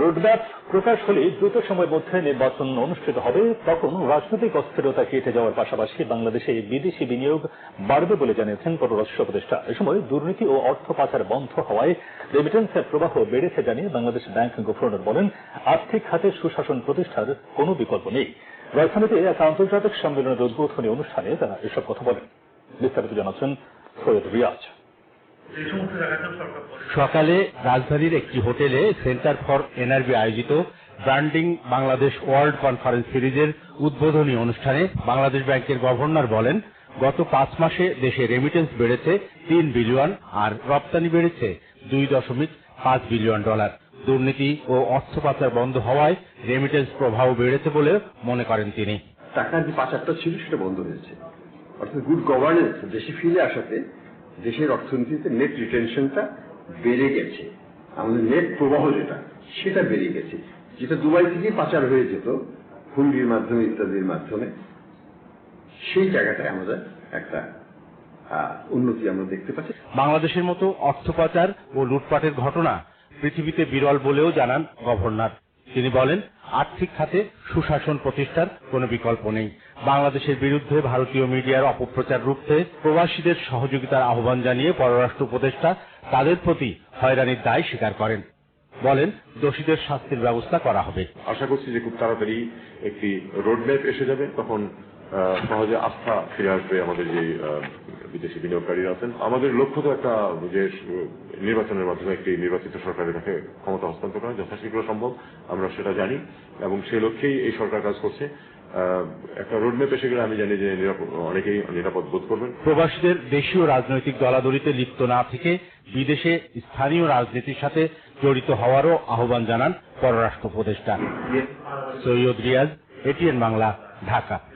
Roadmap প্রকাশ হলে দ্রুত সময়ের মধ্যে নির্বাচন অনুষ্ঠিত হবে। তখন রাজনৈতিক অস্থিরতা কেটে যাওয়ার পাশাপাশি বাংলাদেশে বিদেশি বিনিয়োগ বাড়বে বলে জানিয়েছেন পররাষ্ট্র উপদেষ্টা। এ সময় দুর্নীতি ও অর্থ পাচার বন্ধ হওয়ায় রেমিটেন্সের প্রবাহ বেড়েছে জানিয়ে বাংলাদেশ ব্যাংক গভর্নর বলেন, আর্থিক খাতে সুশাসন প্রতিষ্ঠার কোনো বিকল্প নেই। রাজধানীতে এক আন্তর্জাতিক সম্মেলনের উদ্বোধনী অনুষ্ঠানে তারা এসব কথা বলেন। বিস্তারিত জানাচ্ছেন সৈয়দ রিয়াজ। সকালে রাজধানীর একটি হোটেলে সেন্টার ফর এনআরবি আয়োজিত ব্র্যান্ডিং বাংলাদেশ ওয়ার্ল্ড কনফারেন্স সিরিজের উদ্বোধনী অনুষ্ঠানে বাংলাদেশ ব্যাংকের গভর্নর বলেন, গত পাঁচ মাসে দেশে রেমিটেন্স বেড়েছে তিন বিলিয়ন আর রপ্তানি বেড়েছে দুই দশমিক পাঁচ বিলিয়ন ডলার। দুর্নীতি ও অর্থ পাচার বন্ধ হওয়ায় রেমিটেন্স প্রভাব বেড়েছে বলে মনে করেন তিনি। টাকার যে পাচারটা ছিল, সেটা বন্ধ হয়েছে। অর্থাৎ গুড গভর্নেন্স দেশে ফিরে আসাতে দেশের অর্থনীতিতে নেট রিটেনশনটা বেড়ে গেছে। আমাদের নেট প্রবাহ যেটা, সেটা বেড়ে গেছে। যেটা দুবাই থেকে পাচার হয়ে যেত, হুন্ডির মাধ্যমে, ইত্যাদির মাধ্যমে, সেই জায়গাটায় আমাদের একটা উন্নতি আমরা দেখতে পাচ্ছি। বাংলাদেশের মতো অর্থ পাচার ও লুটপাটের ঘটনা পৃথিবীতে বিরল বলেও জানান গভর্নর। তিনি বলেন আর্থিক খাতে সুশাসন প্রতিষ্ঠার কোনো বিকল্প নেই। বাংলাদেশের বিরুদ্ধে ভারতীয় মিডিয়ার অপপ্রচার রুখতে প্রবাসীদের সহযোগিতার আহ্বান জানিয়ে পররাষ্ট্র উপদেষ্টা তাদের প্রতি হয়রানির দায় স্বীকার করেন। বলেন, দোষীদের শাস্তির ব্যবস্থা করা হবে। আশা করছি যে খুব তাড়াতাড়ি একটি রোডম্যাপ এসে যাবে, তখন সহজে আস্থা ফিরে আসবে আমাদের যে বিদেশি বিনিয়োগকারীরা আছেন। আমাদের লক্ষ্য তো একটা যে, নির্বাচনের মাধ্যমে একটি নির্বাচিত সরকারের কাছে ক্ষমতা হস্তান্তর করা যথাশীঘ্র সম্ভব, আমরা সেটা জানি। এবং সেই লক্ষ্যেই এই সরকার কাজ করছে। একটা রোডম্যাপ এসে গেলে আমি জানি যে অনেকেই নিরাপদ বোধ করবেন। প্রবাসীদের দেশীয় রাজনৈতিক দলাদলিতে লিপ্ত না থেকে বিদেশে স্থানীয় রাজনীতির সাথে জড়িত হওয়ারও আহ্বান জানান পররাষ্ট্র উপদেষ্টা। সৈয়দ রিয়াজ, এটিএন বাংলা, ঢাকা।